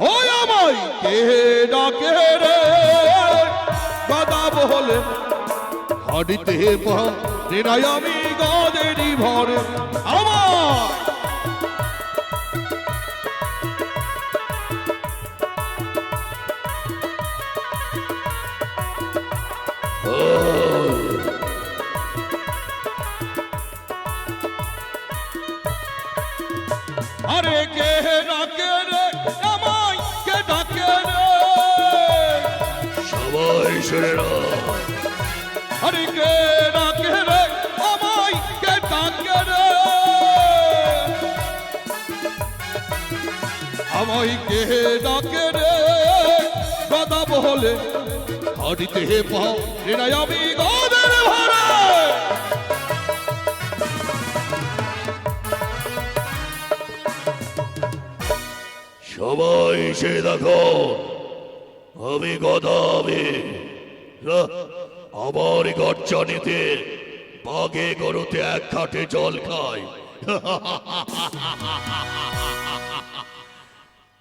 ওই আমায় কে ডাকে রে? গদা বহলে হাড়িতে পাই আমি গদেরই ভরে। আরে কে ডাকে রে? আমায় কে ডাকে রে? সবাই শুনে আরে কে ডাকে রে? আমায় কে ডাকে রে? আমায় কে ডাকে রে? গদা বহলে হাড়িতে পাও রে আমি গদের সবাই সে দেখো। আমি গদা আমি। আমার গর্জনিতে বাঘে গরুতে এক খাটে জল খায়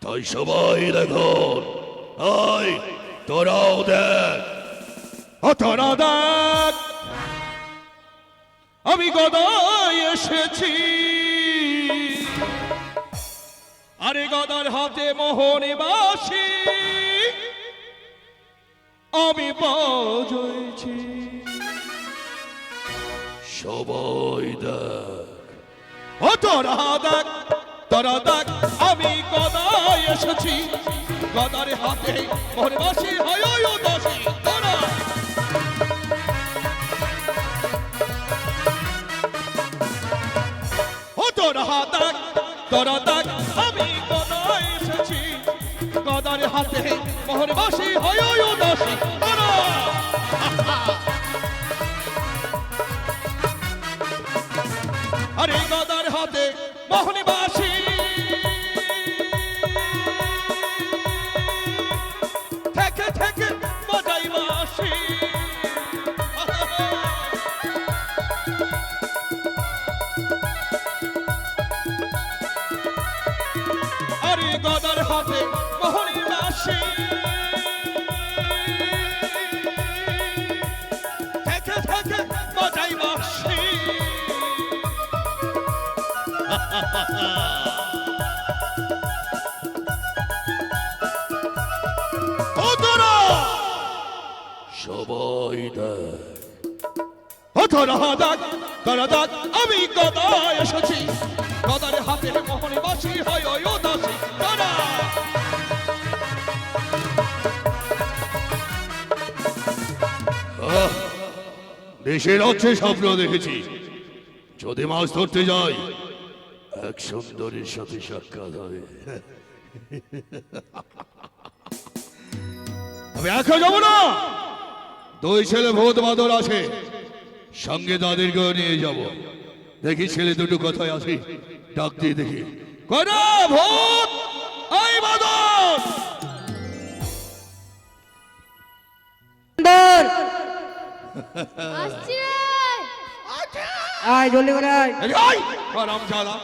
তাই সবাই দেখো। আয়, তোরাও দেখ। অতরা দেখ। আমি গদায় এসেছি। আরে গদার হাতে মোহনে বাসি আমি বাজছি সবাই দেখ। ও তোরা দেখ তোরা দেখ, আমি গদায় এসেছি। গদার হাতে মোহনে বাসি হয়, উদাসী, তোরা। ও তোরা দেখ, তোরা মোহন বাসি হয় উদাসী আমি গদায় এসেছি। গদার হাতে বাসি হয় তোরা। দেশের হচ্ছে স্বপ্ন দেখেছি। যদি মাছ ধরতে যাই এক সুন্দরীর সাথে সাক্ষাৎ হবে। আমি একা যাব না! দুই ছেলে ভূত বাদর আছে। সঙ্গে তাদেরকেও নিয়ে যাব। দেখি ছেলে দুটো কোথায় আছে। ডাক দিয়ে দেখি। ভূত আই বাদর! সুন্দর আসছি! রে আয় জলদি করে আয়। রাম চালা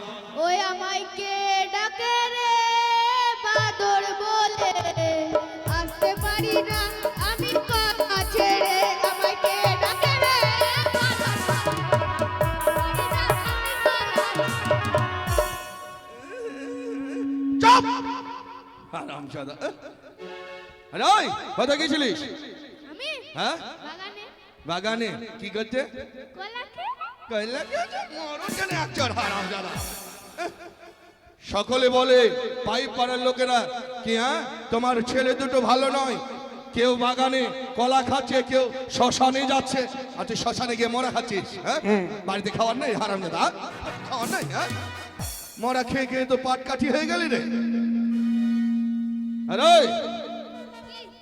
ওই আমায় কে ডাকে রে? বাদর বলে। রাম চালা আরে ওই কোথায় গেছিলিস? আমি? হ্যাঁ? বাগানে। বাগানে কি করতে? মরণ কেন একজন হারামজাদা। সকলে বলে পাইপ পাড়ার লোকেরা কি হ্যাঁ? তোমার ছেলে দুটো ভালো নয়। কেউ বাগানে কলা খাচ্ছে কেউ শ্মশানে যাচ্ছে। আর তুই শ্মশানে গিয়ে মরা খাচ্ছিস হ্যাঁ? হ্যাঁ। বাড়িতে খাওয়ার নেই হারাম দাদা খাওয়ার নেই হ্যাঁ? মরা খেয়ে খেয়ে তো পাট কাঠি হয়ে গেলি রে। আরে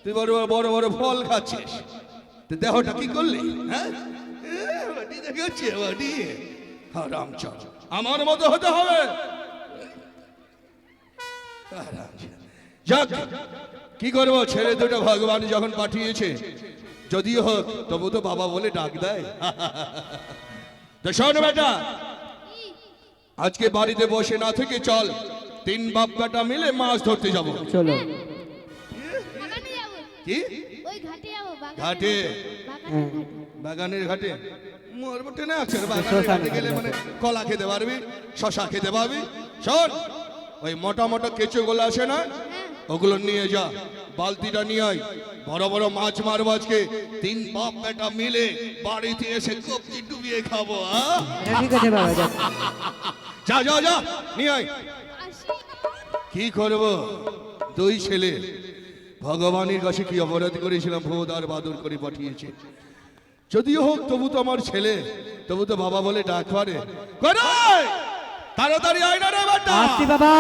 তুই বড় বড় বড় বড় ফল খাচ্ছিস। দেহটা কি করলি? হ্যাঁ? আমার মতো হতে হবে। যাক, কি করব? ছেলে দুটো ভগবান যখন পাঠিয়েছে, যদিও হোক, তবু তো বাবা বলে ডাক দেয়। তো শোন বেটা, আজকে বাড়িতে বসে না থেকে চল। তিন বাপ বেটা মিলে মাছ ধরতে যাব। চলো। যাব কি? ওই ঘাটে যাব বাগানে ঘাটে? হ্যাঁ। বাগানের ঘাটে? মোর টেনে আছে রে, বাগানের ঘাটে গেলে মানে কলা খেতে পারবি শশা খেতে পারবি। শোন ওই মোটা মোটা কেঁচো গুলো আছে না? ওগুলো নিয়ে যা বালতিটা নিয়ে আয়। বড় বড় মাছ মারবো আজকে। তিন বাপ বেটা মিলে বাড়িতে এসে কপচি ডুবিয়ে খাব হ্যাঁ? ঠিক আছে বাবা যা যা যা নিয়ে আয়। কি করব? দুই ছেলে। ভগবানের কাছে কি অপরাধ করেছিলাম? ভোদ আর বাদর করে পাঠিয়েছে। যদিও হোক তবু তো আমার ছেলে। তবু তো বাবা বলে ডাক পারে তাড়াতাড়ি আয় না রে বেটা! বাবা।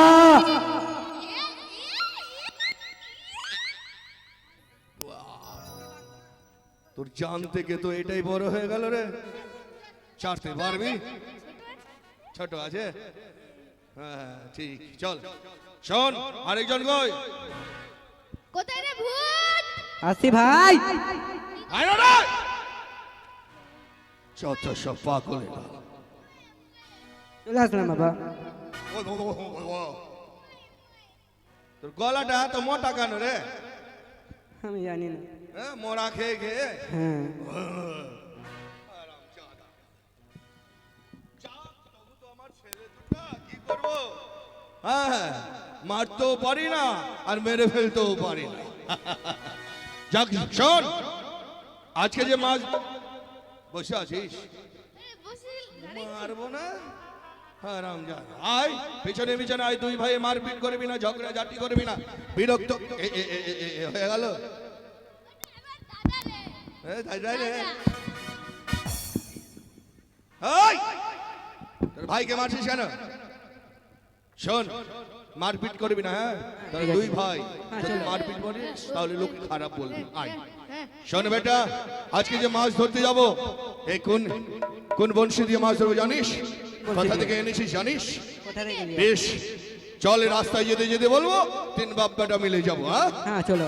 তোর জান থেকে তো এটাই বড় হয়ে গেল রে। চারতে পারবি ছোট আছে? হ্যাঁ ঠিক। চল। শোন আরেকজন কই? কোথায় রে ভূত? আসছি ভাই। আয় না রে! যত সব পাগল। চলে আসলাম বাবা। তোর গলাটা তো মোটা কেন রে? আমি জানি না। হ্যাঁ, মোড়া খেয়ে খেয়ে? হ্যাঁ। কি করব হ্যাঁ। মারতেও পারি না আর মেরে ফেলতেও পারি না। যাক শোন। আজকে যে মাছ বসে আছিস? মারবো না? হারাম আয় পিছনে পিছনে আয় দুই ভাই মারপিট করবি না ঝগড়া ঝাটি করবি না। বিরক্ত হয়ে গেল! ভাইকে মারছিস কেন? শোন মারপিট করবি না হ্যাঁ? তাহলে দুই ভাই যদি মারপিট করিস তাহলে লোক খারাপ বলবি। আয়। হ্যাঁ শোন বেটা আজকে যে মাছ ধরতে যাব এই কোন কোন বংশী দিয়ে মাছ ধরবো জানিস? কোথা থেকে এনেছিস জানিস? কোথা থেকে নিয়ে বেশ চল রাস্তায় যেতে যেতে বলব তিন বাপ বেটা মিলে যাব হ্যাঁ? হ্যাঁ চলো।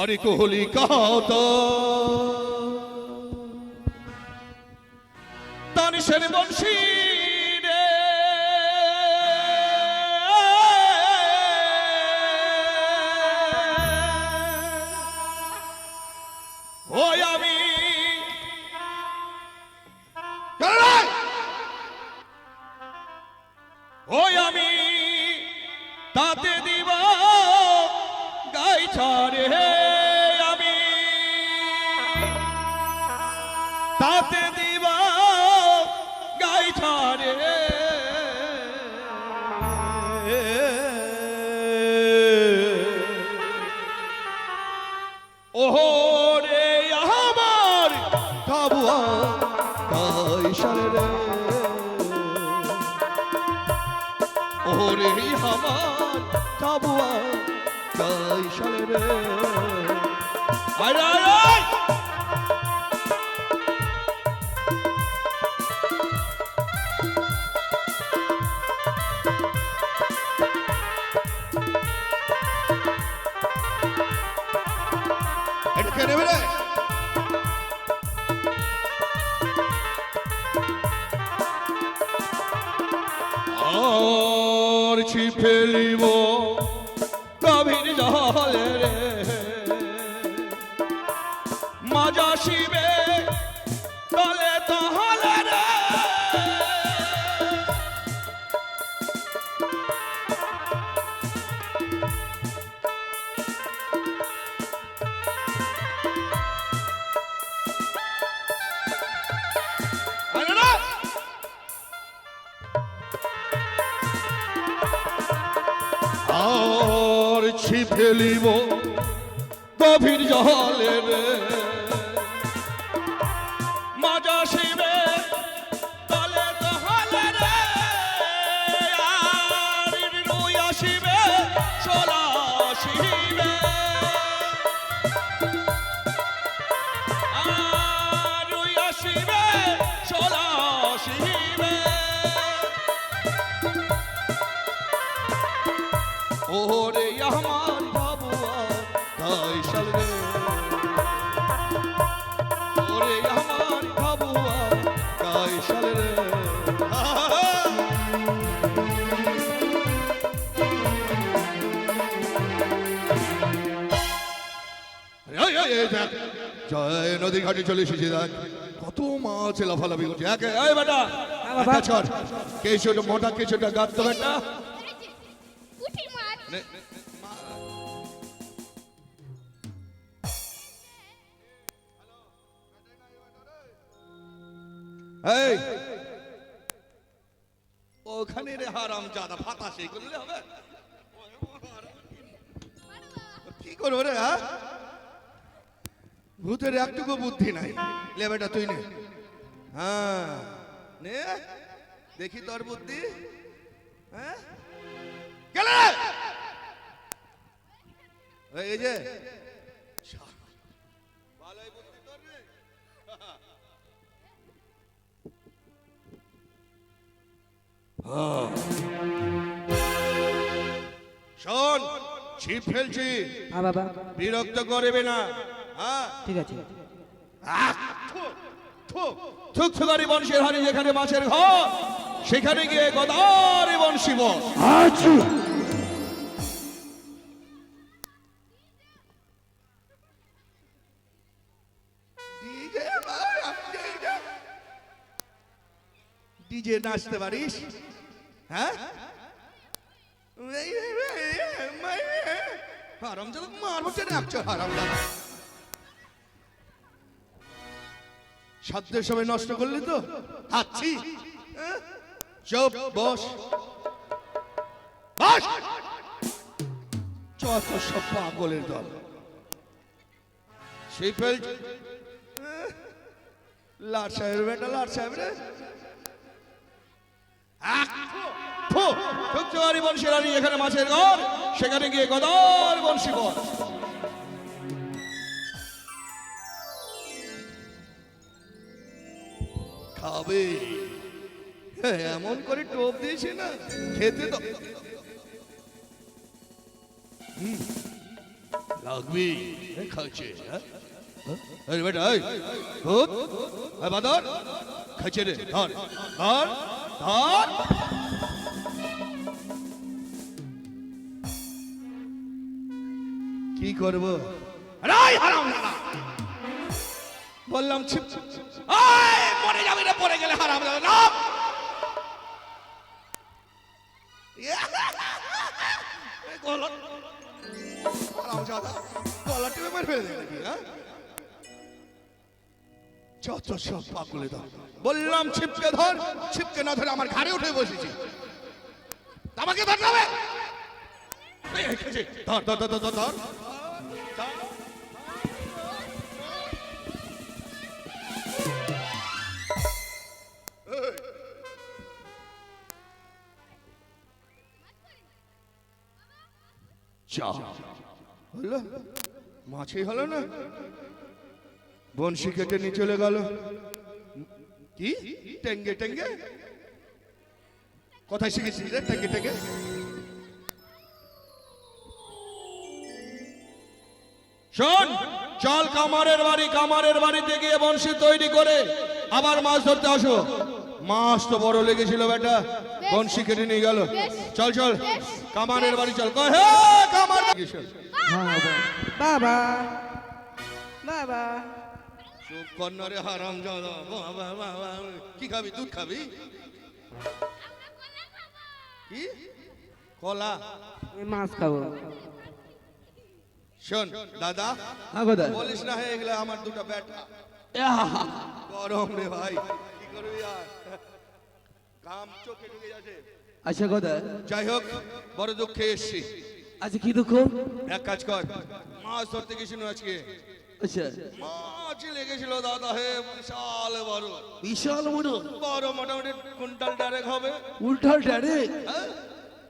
আরে কোহলি কাহত তানিশের বংশী রে। ওই আমি। ওই আমি। তাতে দিব গাই শালে রে। আরে আরে এটা জলে রে। মাজা শিবে চলা জয় নদী ঘাটে চলে এসেছি দেখ কত মাছ লাফালাফি করছে। একে এই বেটা বাবা। এক কাজ মোটা কেঁচোটা গাঁত তো বেটা। এই। ওখানে রে হারাম জাদা ফাতা সেই করলে হবে। কি করব রে হ্যাঁ? ভূতের একটুকু বুদ্ধি নাই। লে বেটা তুই নে। হ্যাঁ নে। দেখি তোর বুদ্ধি। হ্যাঁ? গেলে! এই যে। ভালোই বুদ্ধি তোর রে। শোন ছিপ ফেলছি। হ্যাঁ বিরক্ত করবে না। হ্যাঁ ঠিক আছে থুকথুকারি বংশের হানি যেখানে মাছের ঘর সেখানে গিয়ে গদারি বংশী বস ডিজে নাচতে পারিস হ্যাঁ হারাম মারবো একশো হারাম সাধ্যের সময় নষ্ট করলি তো? হ্যাঁ? চুপ বস। বস! যত সব পাগলের দল। সেই ফেল লাট সাহেব বেটা লাট সাহেব রে। এখানে মাছের ঘর সেখানে গিয়ে গদার বংশী বল খাবে। হ্যাঁ, এমন করে টোপ দিয়েছে না খেতে তো লাগবে। খাচ্ছে হ্যাঁ? হ্যাঁ? বেটা এই ভূত এই বাদর খাচ্ছে রে ধর ধর ধর। কি করব? রাই হারাম বললাম ছিপ। আয়! যাবে না পড়ে গেলে হারাম না। হ্যাঁ? বললাম, ছিপকে ধর। ছিপকে না ধরে আমার ঘাড়ে উঠে বসেছি। আমাকে ধরতে হবে। ধর ধর ধর ধর ধর। চা হলো? মাছই হলো না? বনশি কেটে নিয়ে চলে গেল। কি? টেঙ্গে টেঙ্গে? কোথায় শিখেছিস রে টেঙ্গে টেঙ্গে? শোন, চল কামারের বাড়ি, কামারের বাড়িতে গিয়ে বংশী তৈরি করে আবার মাছ ধরতে আসো। মাছ তো বড় লেগেছিল বেটা। বংশী। কেটে নিয়ে গেল? চল চল। কামানের বাড়ি চল। হে কামার হ্যাঁ বাবা। বাবা। চুপ কর না রে হারাম জাদা। বাবা বাবা। কি খাবি? দুধ খাবি? কি? কলা। মাছ খাব। শোন দাদা। হ্যাঁ কথা বলিস না হে এগুলা আমার দুটো বেটা। গরম রে ভাই। আচ্ছা কথা যাই হোক বড় দুঃখে এসছি। আচ্ছা কি দুঃখ? এক কাজ কর। মাছ ধরতে গেছিল আজকে। আচ্ছা। মাছ লেগেছিল দাদা হে বিশাল বড়। বিশাল মনো বড় মোটামুটি কুইন্টাল ডারেক হবে। উল্টাল টারে হ্যাঁ?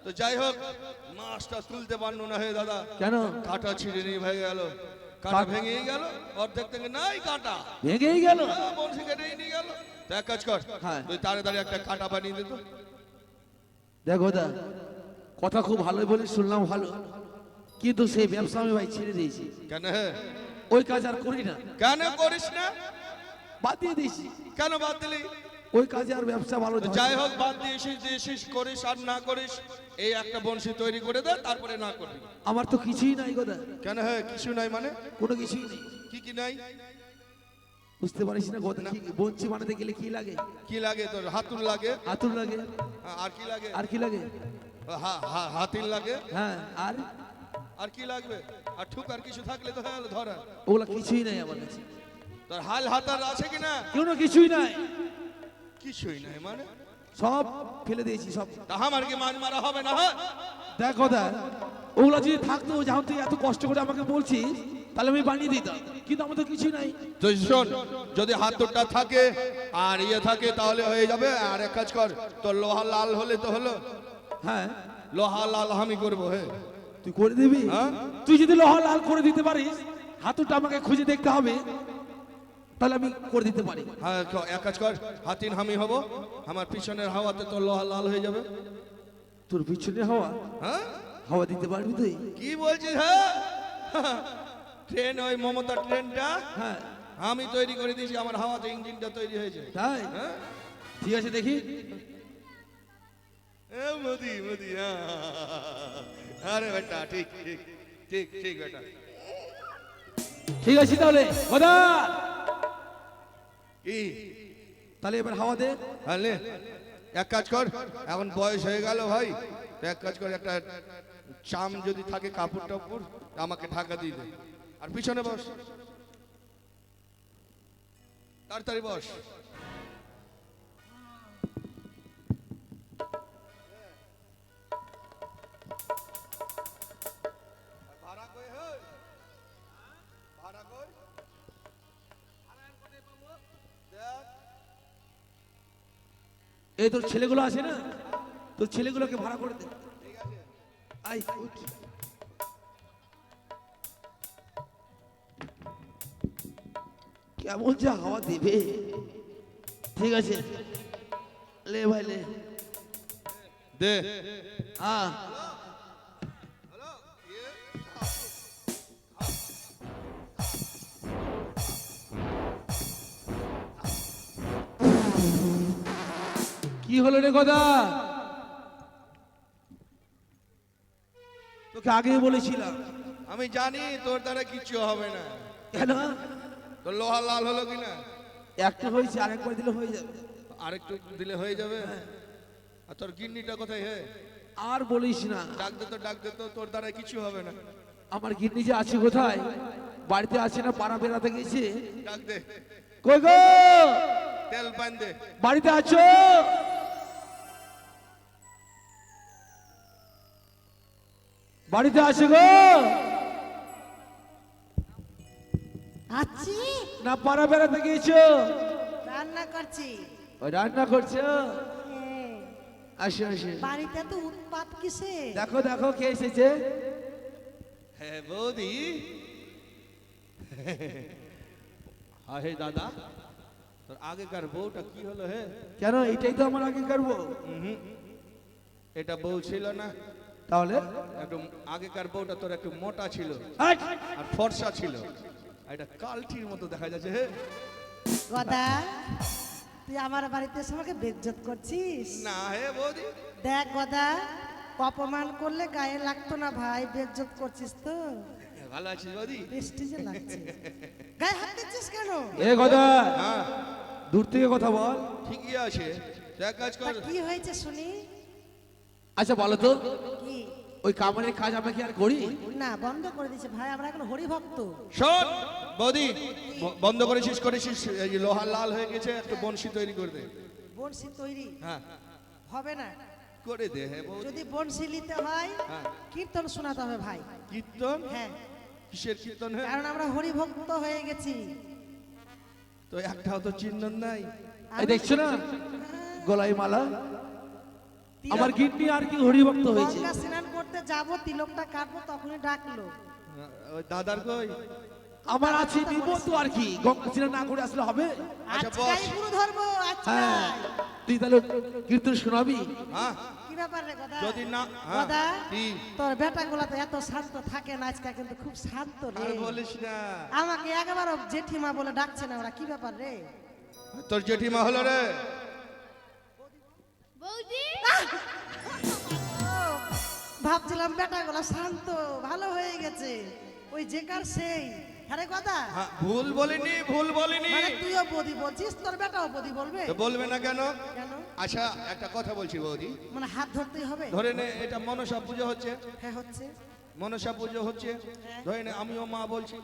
তো যাই হোক মাছটা তুলতে পারল না হে দাদা। কেন? কাঁটা ছিঁড়ে নিয়ে ভেঙে গেল। কাঁটা ভেঙেই গেল অর্ধেক থেকে নাই কাঁটা। ভেঙেই গেল। বংশী কেটেই নিয়ে গেল। তো এক কাজ কর হ্যাঁ। তুই তাড়াতাড়ি একটা কাঁটা বানিয়ে দিত দেখো দা কথা খুব ভালোই বলে শুনলাম ভালো। কিন্তু সেই ব্যবসা আমি ভাই ছেড়ে দিয়েছি। কেন? ওই কাজ আর করি না কেন করিস না? বাদ দিয়ে দিয়েছি। কেন বাদ দিলি? ওই কাজে আর ব্যবসা ভালো যাই হোক বাদ দিয়ে এসিস করিস আর না করিস এই একটা বংশী তৈরি করে দে তারপরে না করবি। আমার তো কিছুই নাই কথা কেন হ্যাঁ কিছু নাই মানে? কোনো কিছুই নেই। কি কি নাই? বুঝতে পারিস না কথা বঞ্চি বানাতে গেলে কি লাগে? কি লাগে তোর হাতুল লাগে? হাতুর লাগে। হ্যাঁ, আর কি লাগে? আর কি লাগে? হা- হা- হাতিল লাগে? হ্যাঁ আর? আর কি লাগবে? আর ঠুক আর কিছু থাকলে তো হ্যাঁ ধরা। ওগুলা কিছুই নাই আমার কাছে। তোর হাল হাতার আছে কি না কোনো কিছুই নাই। কিছুই নাই মানে? সব ফেলে দিয়েছি সব। তা আমার কি মাছ মারা হবে না হ্যাঁ? দেখ কথা ওগুলা যদি থাকতো যখন তুই এত কষ্ট করে আমাকে বলছিস তাহলে আমি বানিয়ে দিতাম। কিন্তু আমার তো কিছুই নাই। শোন যদি হাতুরটা থাকে আর ইয়ে থাকে তাহলে হয়ে যাবে। আর এক কাজ কর তোর লোহা লাল হলে তো হলো। হ্যাঁ। লোহা লাল আমি করব হে। তুই করে দিবি? হ্যাঁ? তুই যদি লোহা লাল করে দিতে পারিস হাতুটা আমাকে খুঁজে দেখতে হবে। তাহলে আমি করে দিতে পারি। হ্যাঁ তো এক কাজ কর হাতিন হামি হব আমার পিছনের হাওয়াতে তোর লোহা লাল হয়ে যাবে। তোর পিছনে হাওয়া? হ্যাঁ? হাওয়া দিতে পারবি তুই? কি বলছিস হ্যাঁ? ট্রেন ওই মমতা ট্রেনটা? হ্যাঁ। আমি তৈরি করে দিয়েছি আমার হাওয়াতে ইঞ্জিনটা তৈরি হয়েছে। তাই? হ্যাঁ? ঠিক আছে দেখি। মোদি মোদি আরে বেটা ঠিক ঠিক ঠিক ঠিক বেটা। ঠিক আছে তাহলে তাহলে এবার হাওয়া দে। হ্যাঁ এক কাজ কর, এখন বয়স হয়ে গেল ভাই এক কাজ কর, একটা চাম যদি থাকে কাপড় টাপড়, আমাকে ঢাকা দিয়ে দে। আর পিছনে বস। তাড়াতাড়ি বস। এই তোর ছেলেগুলো আছে না? তোর ছেলেগুলোকে ভাড়া করে দে। আই উঠ। কেমন যা হাওয়া দেবে। ঠিক আছে। লে ভাই লে। দে। হ্যাঁ। কি হলো রে কথা তোকে আগেই বলেছিলাম। আমি জানি তোর দ্বারা কিছু হবে না। কেন? তোর লোহা লাল হলো কি না একটা হয়েছে আরেকবার দিলে হয়ে যাবে। আরেকটু দিলে হয়ে যাবে? আর তোর গিন্নিটা কোথায় হে? আর বলিস না। ডাক দে তো ডাক দে তো তোর দ্বারা কিছু হবে না। আমার গিন্নি যে আছে কোথায়? বাড়িতে আছে না পাড়া বেড়াতে গেছে? ডাক দে। কই গো? তেল পান দে। বাড়িতে আছো? বাড়িতে আছে গো। আছি না পাড়া বেড়াতে গিয়েছো? রান্না করছি। ওই রান্না করছ? হ্যাঁ, আসো আসো। বাড়িতে তো উৎপাত কিসে দেখো দেখো কে এসেছে। হ্যাঁ বৌদি। হ্যাঁ হে দাদা। তোর আগেকার বউটা কি হলো হে? কেন এটাই তো আমার আগে করব এটা বউ ছিল না। তাহলে? একটু আগেকার বউটা তোর একটু মোটা ছিল। আর ফর্সা ছিল। এটা কালটির মতো দেখা যাচ্ছে হে। গদা তুই আমার বাড়িতে এসে আমাকে বেজ্জত করছিস? না হে বৌদি। দেখ গদা অপমান করলে গায়ে লাগতো না ভাই বেজ্জত করছিস তো। ভালো আছিস বৌদি? প্রেস্টিজে লাগছে। গায়ে হাত দিচ্ছিস কেন? এ কথা হ্যাঁ। দূর থেকে কথা বল। ঠিকই আছে। এক কাজ কর। কি হয়েছে শুনি? আচ্ছা বলো তো। কি? ওই কামারের কাজ আমরা কি আর করি? না বন্ধ করে দিয়েছে ভাই আমরা এখন হরিভক্ত। শোন বৌদি বন্ধ করেছিস করেছিস এই যে লোহা লাল হয়ে গেছে একটু বনশি তৈরি করে দে। বনশি তৈরি? হ্যাঁ। হবে না। করে দে হে বৌদি। যদি বনশি নিতে হয় হ্যাঁ। কীর্তন শোনাতে হবে ভাই। কীর্তন? হ্যাঁ। কিসের কীর্তন হে কারণ আমরা হরিভক্ত হয়ে গেছি। তো একটাও তো চিহ্ন নাই। এই দেখছ না? গলায় মালা? আমার গিন্নি আর কি হরিভক্ত হয়েছে। গঙ্গা স্নান করতে যাব তিলকটা কাটবো তখনই ডাকলো। ওই দাদার কই? আমার আছে তো আর কি গঙ্গা স্নান না করে আসলে হবে? আচ্ছা, বস। গুরু ধরবো আজকাই হ্যাঁ তুই তাহলে কীর্তন শোনাবি? হ্যাঁ। কি ব্যাপার রে গদা? যদি না হ্যাঁ গদা কি? তোর বেটা গুলা তো এত শান্ত থাকে না আজকে কিন্তু খুব শান্ত রে। আর বলিস না। আমাকে একবারও জেঠিমা বলে ডাকছে না ওরা কি ব্যাপার রে? তোর জেঠিমা হলো রে। বৌদি। ভাবছিলাম বেটাগুলো শান্ত ভালো হয়ে গেছে। ওই যেকার সেই? আরে কথা? হ্যাঁ, ভুল বলিনি ভুল বলিনি। মানে তুইও বদি বলছিস তোর বেটাও বদি বলবে? তো বলবে না কেন? কেন? আচ্ছা একটা কথা বলছি বৌদি। মানে হাত ধরতেই হবে? ধরে নে এটা মনসা পুজো হচ্ছে। হ্যাঁ হচ্ছে। মনসা পুজো হচ্ছে। ধরে নে আমিও মা বলছি।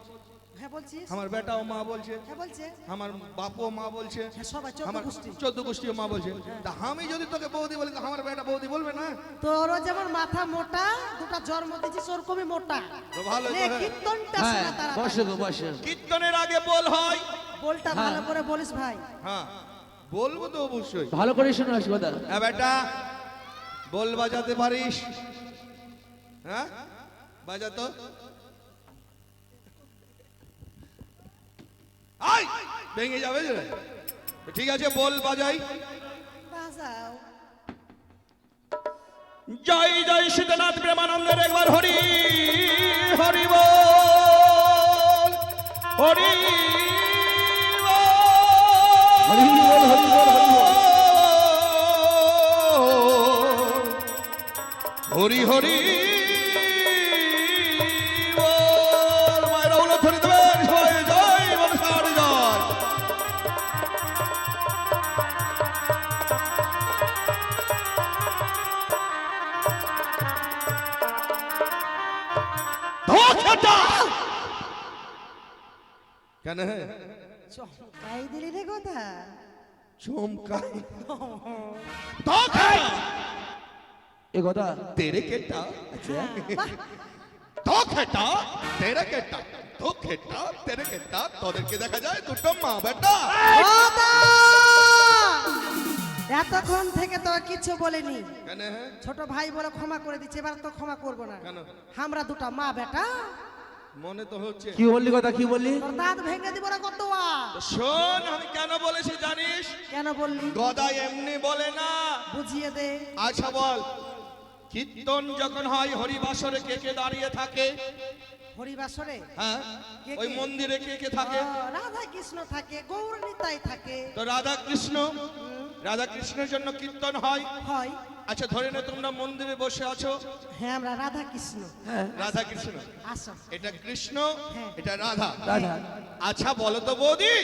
হ্যাঁ বলছিস? আমার বেটাও মা বলছে। হ্যাঁ বলছে? আমার বাপও মা বলছে। হ্যাঁ সবাই আমার চোদ্দ গোষ্ঠীও মা বলছে। তা আমি যদি তোকে বৌদি বলি তো আমার বেটা বৌদি বলবে না? তোরও যেমন মাথা মোটা দুটা জন্ম দিছিস ওরকমই মোটা। ভালো হ্যাঁ। কীর্তনটা হ্যাঁ শোনা তাড়াতাড়ি। বসে গো বসে। কীর্তনের আগে বল হয়। বলটা ভালো করে বলিস ভাই। হ্যাঁ বলব তো অবশ্যই। ভালো করে শোনো কথা হ্যাঁ বেটা বল বাজাতে পারিস? হ্যাঁ? বাজাতো? আই ভেঙে যাবে ঠিক আছে বল বাজাই। বাজাও। জয় জয় সীতানাথ প্রেমানন্দের একবার হরি হরি বল হরি হরি হরি কেন? চমকাই দিলি রে কথা চমকাই। এ কথা তেরে কেটা। বাহ, তো খেটা তেরে কেটা তো খেটা তেরে কেটা। তোদেরকে দেখা যায় দুটো মা বেটা! এতক্ষণ থেকে তো কিছু বলিনি। কেন? হ্যাঁ ছোট ভাই বলে ক্ষমা করে দিচ্ছে এবার তো ক্ষমা করব না। কেন? আমরা দুটা মা বেটা। মনে তো হচ্ছে। কি বললি কথা কি বললি? দাঁত ভেঙে দিব না কত শোন আমি কেন বলেছি জানিস? কেন বললি? গদা এমনি বলে না। বুঝিয়ে দে। আচ্ছা বল। কীর্তন যখন হয় হরিবাসরে কে কে দাঁড়িয়ে থাকে? হরিবাসরে? হ্যাঁ ওই মন্দিরে কে কে থাকে? রাধা কৃষ্ণ থাকে গৌর নিতাই থাকে। তো রাধা কৃষ্ণ রাধা কৃষ্ণের জন্য কীর্তন হয়? হয়। আচ্ছা ধরে নে তোমরা মন্দিরে বসে আছো। হ্যাঁ আমরা রাধা কৃষ্ণ। রাধা কৃষ্ণ। আসো। এটা কৃষ্ণ হ্যাঁ। এটা রাধা। রাধা। আচ্ছা বলো তো বৌদি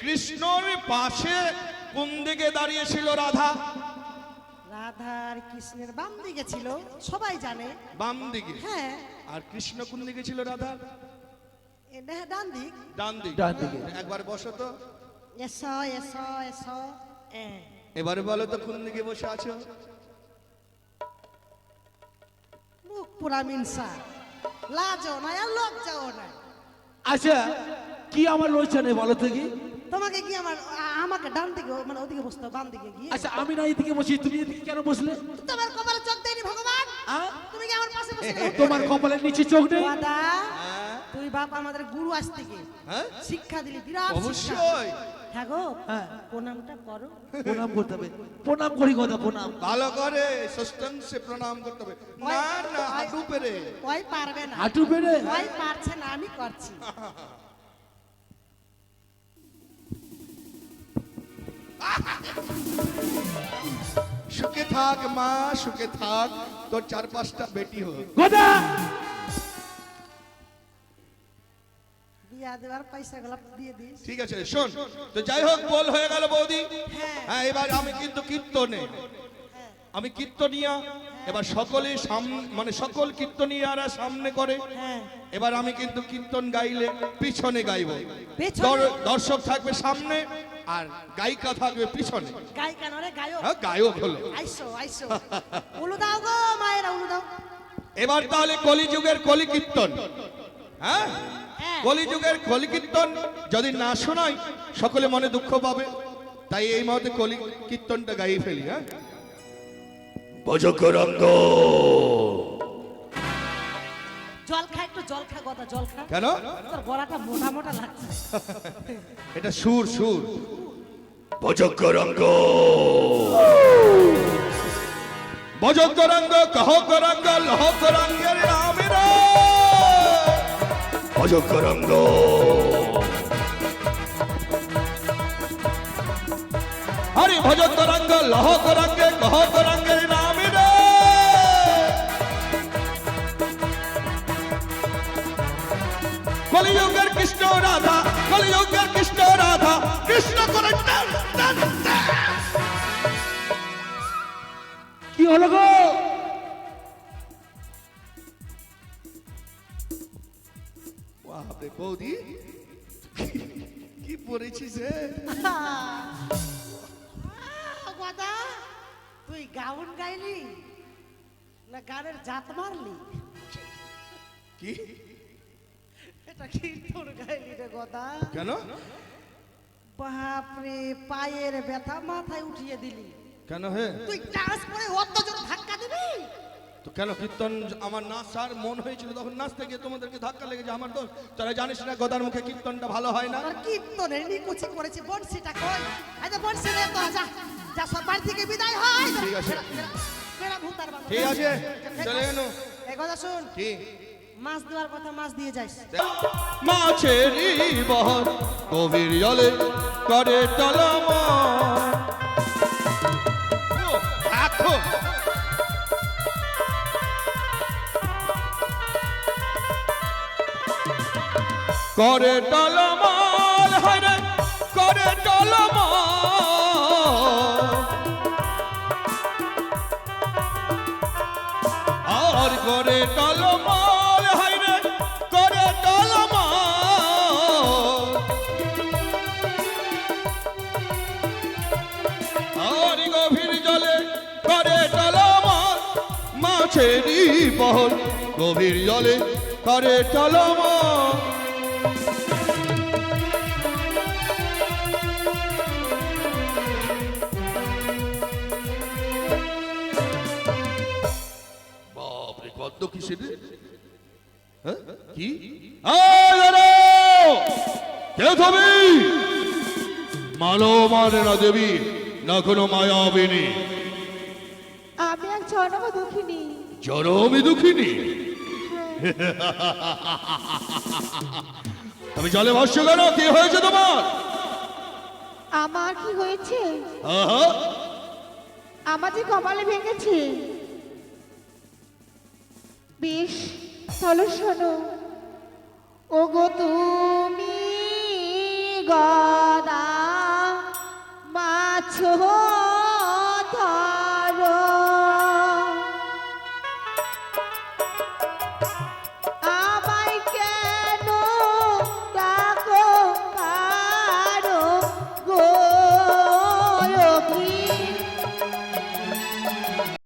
কৃষ্ণর পাশে কোন দিকে দাঁড়িয়েছিল রাধা রাধা? আর কৃষ্ণের বাম দিকে ছিল সবাই জানে। বাম দিকে? হ্যাঁ। আর কৃষ্ণ কোন দিকে ছিল রাধা? এটা ডান দিক। ডান দিকে। ডান দিকে। একবার বসো তো। এসো এসো এসো। এ, এবারে বলো তো কোন দিকে বসে আছো? পুরা মিনসা। লাজও নাই আর লজ্জাও নাই আচ্ছা কি আমার লজ্জা নেই বলো তো কি তোমাকে কি আমার আমাকে ডান দিকে মানে ওদিকে বসতে হবে, বাম দিকে গিয়ে? আচ্ছা আমি না এদিকে বসি তুমি এদিকে কেন বসলে? তোমার কপালে চোখ দেয়নি ভগবান? তুমি কি আমার পাশে বসে তোমার কপালের নিচে চোখ নেই? দাদা তুই বাপ আমাদের গুরু আজ থেকে। হ্যাঁ? শিক্ষা দিলি বিরাট। অবশ্যই। হ্যাঁ গো হ্যাঁ। প্রণামটা করো। প্রণাম করতে হবে। প্রণাম করি কথা প্রণাম। ভালো করে সে প্রণাম করতে হবে। না না হাঁটু পেরে। ওই পারবে না। হাঁটু বেড়ে ওই পারছে না আমি করছি। সুখে থাক মা সুখে থাক। তোর চার পাঁচটা বেটি হোক। কথা ঠিক আছে শোন তো যাই হোক বল হয়ে গেল বৌদি। হ্যাঁ। হ্যাঁ এবার আমি কিন্তু কীর্তনে। আমি কীর্তনিয়া এবার সকলে সামনে মানে সকল কীর্তনিয়ারা সামনে করে। হ্যাঁ। এবার আমি কিন্তু কীর্তন গাইলে পিছনে গাইব। দর্শক থাকবে সামনে আর গায়িকা থাকবে পিছনে। গায়ক। হ্যাঁ গায়ক হলো। আইসো আইসো। উলু দাও গো মায়েরা উলু দাও। এবার তাহলে কলিযুগের কলি কীর্তন হ্যাঁ। কলিযুগের কলি কীর্তন যদি না শোনাই সকলে মনে দুঃখ পাবে। তাই এই মতে কলি কীর্তনটা গাইয়ে ফেলি হ্যাঁ? ভজকরঙ্গ জল খা একটু জল খা গদা জল খা। কেন? তোর গলাটা মোটা মোটা লাগছে। এটা সুর সুর। ভজকরঙ্গ বজকরঙ্গ কহ করঙ্গ লহ করঙ্গের রামের ভজকরঙ্গ হরে ভজ তরঙ্গ লহ তরঙ্গে কহ তরঙ্গের নামে রে কলিযুগের কৃষ্ণ রাধা কলিযুগের কৃষ্ণ রাধা কৃষ্ণ করে। কি হলো গো? কি পড়েছিস রে গদা তুই গাউন গাইলি না গানের জাত মারলি? কি? এটা কীর্তন গাইলি রে গদা? কেন? বাপরে পায়ের ব্যথা মাথায় উঠিয়ে দিলি। কেন হে? তুই ডান্স করে অত জোরে ধাক্কা দিবি? তো কেন কীর্তন আমার নাচ আর মন হয়েছিল তখন নাচতে গিয়ে তোমাদেরকে ধাক্কা লেগেছে আমার দোষ। তারা জানিস না গদার মুখে কীর্তনটা ভালো হয় না? আর কীর্তনের নিকুচি করেছি বনশিটা কই? আচ্ছা বনশি রে তো যা যা সব বাড়ি থেকে বিদায় হয়। ঠিক আছে। ঠিক আছে। চলে গেল এই কথা শুন। কি? মাছ দেওয়ার কথা মাছ দিয়ে যাইস। মাছেরি বহর গভীর জলে করে টলম করে টলমল হরে করে টলমল। আর করে টলমল হাইরে করে টলমল। আর গভীর জলে করে টলমল, মাছেরই বহল গভীর জলে করে টলমল। কে তুমি মানো মানে না দেবী না কোনো মায়াবিনী। আমি এক জনম দুঃখিনী। জনমী দুঃখিনী? তুমি জলে ভাষ্য কেন? কি হয়েছে তোমার? আমার কি হয়েছে? আমার যে কপালে ভেঙেছে। বেশ চলো শোনো। ও গো তুমি গদা মাছ ধর।